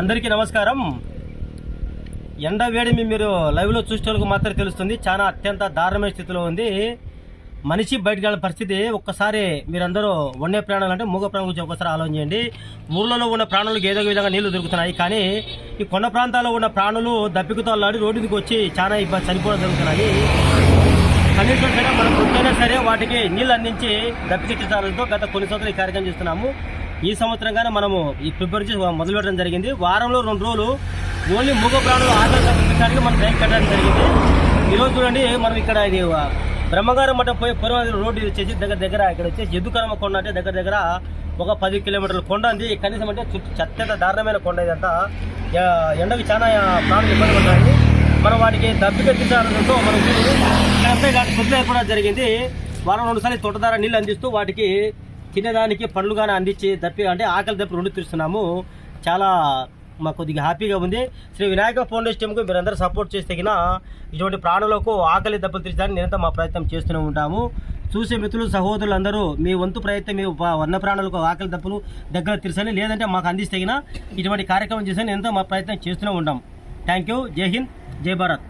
అందరికీ నమస్కారం. ఎండ వేడిమి మీరు లైవ్లో చూసేందుకు మాత్రమే తెలుస్తుంది. చాలా అత్యంత దారుణమైన స్థితిలో ఉంది. మనిషి బయటకు వెళ్ళిన పరిస్థితి ఒక్కసారి మీరందరూ వన్య ప్రాణాలు అంటే మూగ ప్రాణం గురించి ఒకసారి ఆలోచన చేయండి. ఊర్లలో ఉన్న ప్రాణులకు ఏదో విధంగా నీళ్ళు దొరుకుతున్నాయి. కానీ ఈ కొండ ప్రాంతాల్లో ఉన్న ప్రాణులు దప్పికతో అల్లాడి రోడ్డు వచ్చి చాలా ఇబ్బంది చనిపోవడం జరుగుతున్నాయి కనీసం సరే మనం ఎప్పుడైనా సరే వాటికి నీళ్ళు అందించి దప్పికెట్టించాలతో గత కొన్ని సంవత్సరాలు ఈ కార్యక్రమం చేస్తున్నాము. ఈ సంవత్సరంగానే మనము ఈ ప్రిపేర్ చేసి మొదలు పెట్టడం జరిగింది. వారంలో రెండు రోజులు ఓన్లీ మూగ ప్రాణులు ఆధార్ మనం ట్రైన్ కట్టడం జరిగింది. ఈరోజు చూడండి మనం ఇక్కడ ఇది బ్రహ్మగారం మఠం పోయి పూర్వం రోడ్డు వచ్చేసి దగ్గర దగ్గర ఇక్కడ వచ్చేసి ఎద్దుకరమ కొండ అంటే దగ్గర దగ్గర ఒక పది కిలోమీటర్ల కొండ ఉంది. కనీసం అంటే చుట్టూ అత్యంత దారుణమైన కొండ ఇదంతా అంతా. ఎండకి చాలా ప్రాణులు ఇబ్బంది పడ్డాయి. మనం వాటికి దప్పిక తీసాడంతో మనం డెబ్బై ఘాట్ ఏర్పడడం జరిగింది. వారం రెండు సార్లు నీళ్ళు అందిస్తూ వాటికి తినేదానికి పండ్లు కానీ అందించి దప్పి అంటే ఆకలి దప్పి రెండు తీరుస్తున్నాము. చాలా మాకు కొద్దిగా హ్యాపీగా ఉంది. శ్రీ వినాయక ఫౌండేషన్కు మీరందరూ సపోర్ట్ చేస్తే తగిన ఇటువంటి ప్రాణులకు ఆకలి దెబ్బలు తీర్చడానికి నిరంతరం మా ప్రయత్నం చేస్తూనే ఉంటాము. చూసే మిత్రులు సహోదరులు అందరూ మీ వంతు ప్రయత్నం మీ ప- వన్య ప్రాణులకు ఆకలి దెబ్బలు దగ్గర తీర్చని లేదంటే మాకు అందిస్తే ఇటువంటి కార్యక్రమం చేసి ఎంతో మా ప్రయత్నం చేస్తూనే ఉంటాం. థ్యాంక్ యూ జై హింద్ జై భారత్